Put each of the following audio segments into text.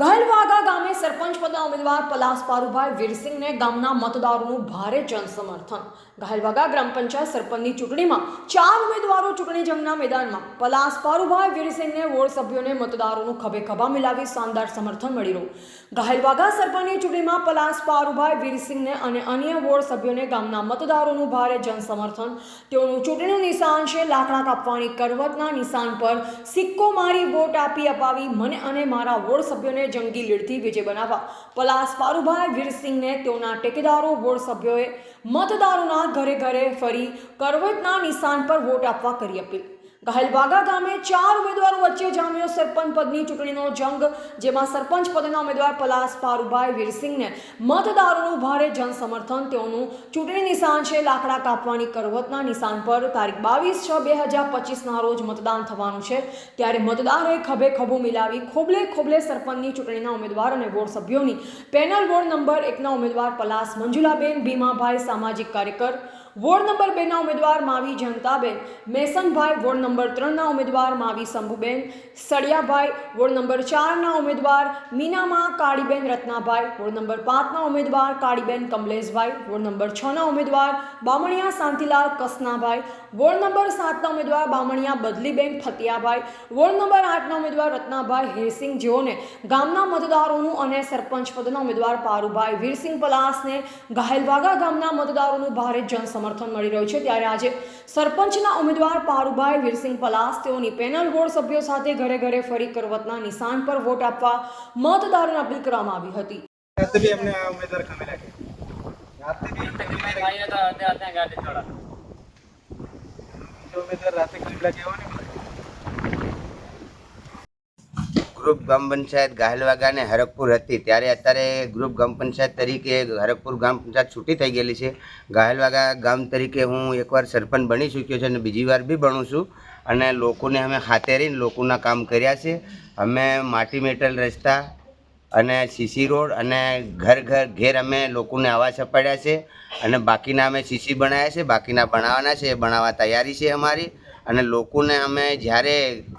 ઘાયલવાગા ગામે સરપંચ પદના ઉમેદવાર પલાસ પારુભાઈ વીરસિંહને ગામના મતદારોનું ભારે જનસમર્થન. ઘાયલવાગા ગ્રામ પંચાયત સરપંચની ચૂંટણીમાં ચાર ઉમેદવારો ચૂંટણી જંગના મેદાનમાં. પલાસ પારુભાઈ વીરસિંહને વોર્ડ સભ્યોને મતદારોનું ખભે ખભા મિલાવી શાનદાર સમર્થન મળી રહ્યું. ઘાયલવાગા સરપંચની ચૂંટણીમાં પલાસ પારુભાઈ વીરસિંહને અને અન્ય વોર્ડ સભ્યોને ગામના મતદારોનું ભારે જનસમર્થન. તેઓનું ચૂંટણીનું નિશાન છે લાકડા કાપવાની કરવતના નિશાન પર સિક્કો મારી વોટ આપી અપાવી. મને અને મારા વોર્ડ સભ્યોને જંગી લીડથી વિજય બનાવવા પલાસ પારુભાઈ વીરસિંહને તેઓના ટેકેદારો, વોર્ડ સભ્યોએ મતદારોના ઘરે ઘરે ફરી કરવતના નિશાન પર વોટ આપવા કરી અપીલ. ઘાયલવાગા ગામે ચાર ઉમેદવારો વચ્ચે જામ્યો સરપંચ પદની ચૂંટણીનો જંગ, જેમાં સરપંચ પદના ઉમેદવાર પલાસ પારુભાઈ વીરસિંહને મતદારોનું ભારે જનસમર્થન, તેઓનું ચૂંટણી નિશાન છે લાકડા કાપવાની કરવતના નિશાન પર. તારીખ બાવીસ છ બે હજાર પચીસના રોજ મતદાન થવાનું છે. ત્યારે મતદારોએ ખભે ખભું મિલાવી ખોબલે ખોબલે સરપંચની ચૂંટણીના ઉમેદવાર અને વોર્ડ સભ્યોની પેનલ વોર્ડ નંબર એકના ઉમેદવાર પલાસ મંજુલાબેન, ભીમાભાઈ સામાજિક કાર્યકર વોર્ડ નંબર બેના ઉમેદવાર માવી જનતાબેન. મેસનભાઈ વોર્ડ નંબર ત્રણના ઉમેદવાર માવી શંભુબેન. સળિયાભાઈ વોર્ડ નંબર ચારના ઉમેદવાર મીનામાં કાળીબેન રત્નાભાઈ. વોર્ડ નંબર પાંચના ઉમેદવાર કાળીબેન કમલેશભાઈ. વોર્ડ નંબર છના ઉમેદવાર બામણિયા શાંતિલાલ કસનાભાઈ વોર્ડ નંબર સાતના ઉમેદવાર બામણિયા બદલીબેન ફતિયાભાઈ. વોર્ડ નંબર આઠના ઉમેદવાર રત્નાભાઈ હેરસિંહ જેઓને ગામના મતદારોનું અને સરપંચ પદના ઉમેદવાર પારુભાઈ વીરસિંહ પલાસને ગાહેલવાગા ગામના મતદારોનું ભારે જનસમર્થન સમર્થન મળી રહ્યું છે ત્યારે આજે સરપંચના ઉમેદવાર પારુભાઈ વીરસિંહ પલાસ તેઓની પેનલ ગોળ સભ્યો સાથે ઘરે ઘરે ફરી કરવતના નિશાન પર વોટ આપવા મતદારોને અપીલ કરવામાં આવી હતી. રાતે ઉમેદવાર ગ્રુપ ગ્રામ પંચાયત ગાહલવાગા અને હરકપુર હતી. ત્યારે અત્યારે ગ્રુપ ગ્રામ પંચાયત તરીકે હરકપુર ગ્રામ પંચાયત છૂટી થઈ ગયેલી છે. ગાહલવાગા ગામ તરીકે હું એકવાર સરપંચ બની ચૂક્યો છું અને બીજી વાર બી બનું છું. અને લોકોને અમે હાથે રહીને લોકોના કામ કર્યા છે. અમે માટી મેટલ રસ્તા અને સીસી રોડ અને ઘર ઘર ઘેર અમે લોકોને આવા છપાડ્યા છે. અને બાકીના અમે સીસી બનાવ્યા છે. બાકીના બનાવવાના છે. એ બનાવવા તૈયારી છે અમારી. અને લોકોને અમે જ્યારે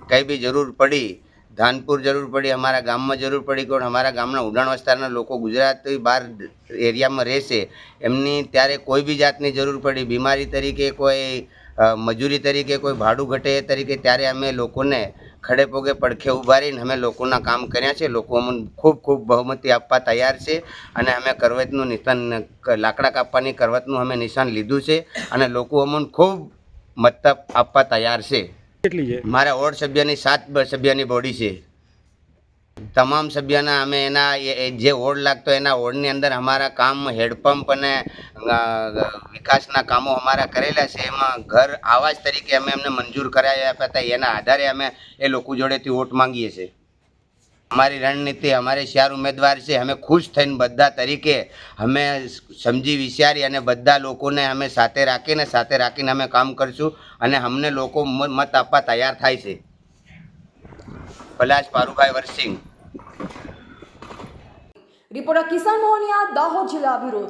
કંઈ બી જરૂર પડી ધાનપુર જરૂર પડી, અમારા ગામમાં જરૂર પડી કોણ? અમારા ગામના ઉડાણ વિસ્તારના લોકો ગુજરાતથી બહાર એરિયામાં રહેશે. એમની ત્યારે કોઈ બી જાતની જરૂર પડી. બીમારી તરીકે કોઈ મજૂરી તરીકે કોઈ ભાડું ઘટે તરીકે ત્યારે અમે લોકોને ખડે પગે પડખે ઊભા રહીને અમે લોકોના કામ કર્યા છે. લોકો અમને ખૂબ ખૂબ બહુમતી આપવા તૈયાર છે અને અમે કરવતનું નિશાન, લાકડા કાપવાની કરવતનું અમે નિશાન લીધું છે અને લોકો અમને ખૂબ મત આપવા તૈયાર છે. કેટલી છે? મારા વોર્ડ સભ્યની સાત સભ્યની બોડી છે. તમામ સભ્યના અમે એના જે વોર્ડ લાગતો એના વોર્ડની અંદર અમારા કામ હેડપંપ અને વિકાસના કામો અમારા કરેલા છે. એમાં ઘર આવાજ તરીકે અમે એમને મંજૂર કરાવી આપ્યા હતા. એના આધારે અમે એ લોકો જોડેથી વોટ માંગીએ છીએ. અમારી રણનીતિ, અમારે શિયાર ઉમેદવાર છે, અમે ખુશ થઈને બધા તરીકે અમે સમજી વિચારી અને બધા લોકોને અમે સાથે રાખીને સાથે રાખીને અમે કામ કરશું અને અમને લોકો મત આપવા તૈયાર થાય છે. પલાશ પારુભાઈ વરસિંહ. રિપોર્ટર કિસાન મોહનિયા, દાહોદ જિલ્લા બ્યુરો